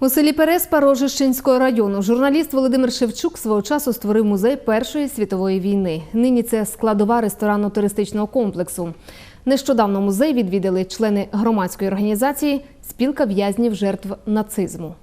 У селі Переспа Рожищенського району журналіст Володимир Шевчук свого часу створив музей Першої світової війни. Нині це складова ресторанно-туристичного комплексу. Нещодавно музей відвідали члени громадської організації Спілка в'язнів жертв нацизму.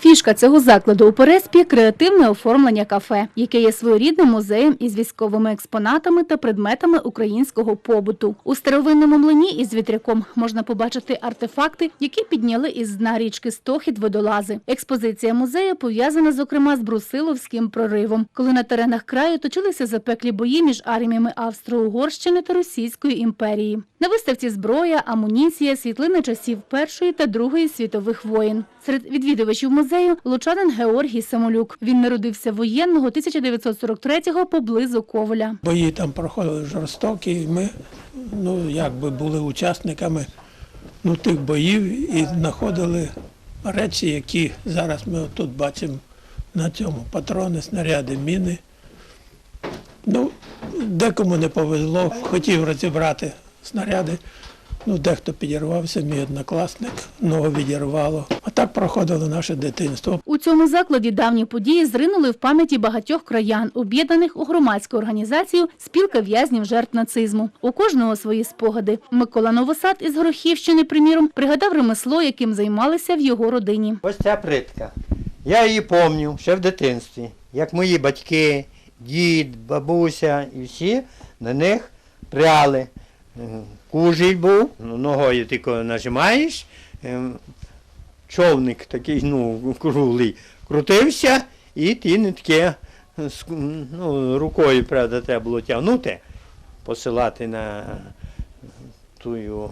Фішка цього закладу у Переспі – креативне оформлення кафе, яке є своєрідним музеєм із військовими експонатами та предметами українського побуту. У старовинному млині із вітряком можна побачити артефакти, які підняли із дна річки Стохід водолази. Експозиція музею пов'язана, зокрема, з Брусиловським проривом, коли на теренах краю точилися запеклі бої між арміями Австро-Угорщини та Російської імперії. На виставці зброя, амуніція, світлини часів Першої та Другої світових воєн. Серед відвідувачів музею лучанин Георгій Самолюк. Він народився воєнного 1943-го поблизу Коваля. Бої там проходили жорстокі, ми ну, якби були учасниками ну, тих боїв і знаходили речі, які зараз ми тут бачимо на цьому. Патрони, снаряди, міни. Ну, декому не повезло, хотів розібрати снаряди. Ну, дехто підірвався, мій однокласник, ногу відірвало. А так проходило наше дитинство. У цьому закладі давні події зринули в пам'яті багатьох краян, об'єднаних у громадську організацію Спілка в'язнів жертв нацизму. У кожного свої спогади. Микола Новосад із Горохівщини, приміром, пригадав ремесло, яким займалися в його родині. Ось ця притка. Я її пам'ятаю ще в дитинстві, як мої батьки, дід, бабуся і всі на них пряли. Кужіль був, ну, ногою тільки нажимаєш, е, човник такий, ну, круглий, крутився, і ти не таке, ну, рукою, правда, треба було тягнути, посилати на тую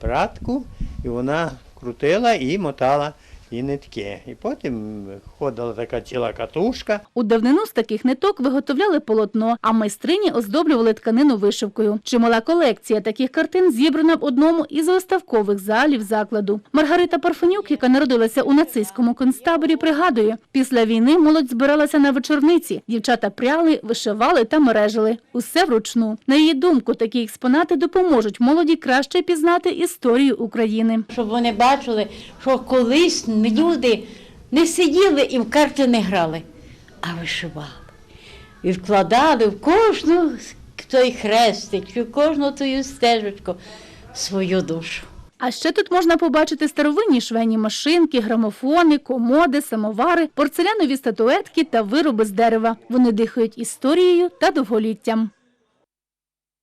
пратку, і вона крутила і мотала і нитки. І потім ходила така ціла катушка. У давнину з таких ниток виготовляли полотно, а майстрині оздоблювали тканину вишивкою. Чимала колекція таких картин зібрана в одному із виставкових залів закладу. Маргарита Парфенюк, яка народилася у нацистському концтаборі, пригадує, після війни молодь збиралася на вечорниці. Дівчата пряли, вишивали та мережили. Усе вручну. На її думку, такі експонати допоможуть молоді краще пізнати історію України. щоб вони бачили, що колись люди не сиділи і в карти не грали, а вишивали. І вкладали в кожну той хрестик, в кожну тую стежечку свою душу. А ще тут можна побачити старовинні швейні машинки, грамофони, комоди, самовари, порцелянові статуетки та вироби з дерева. Вони дихають історією та довголіттям.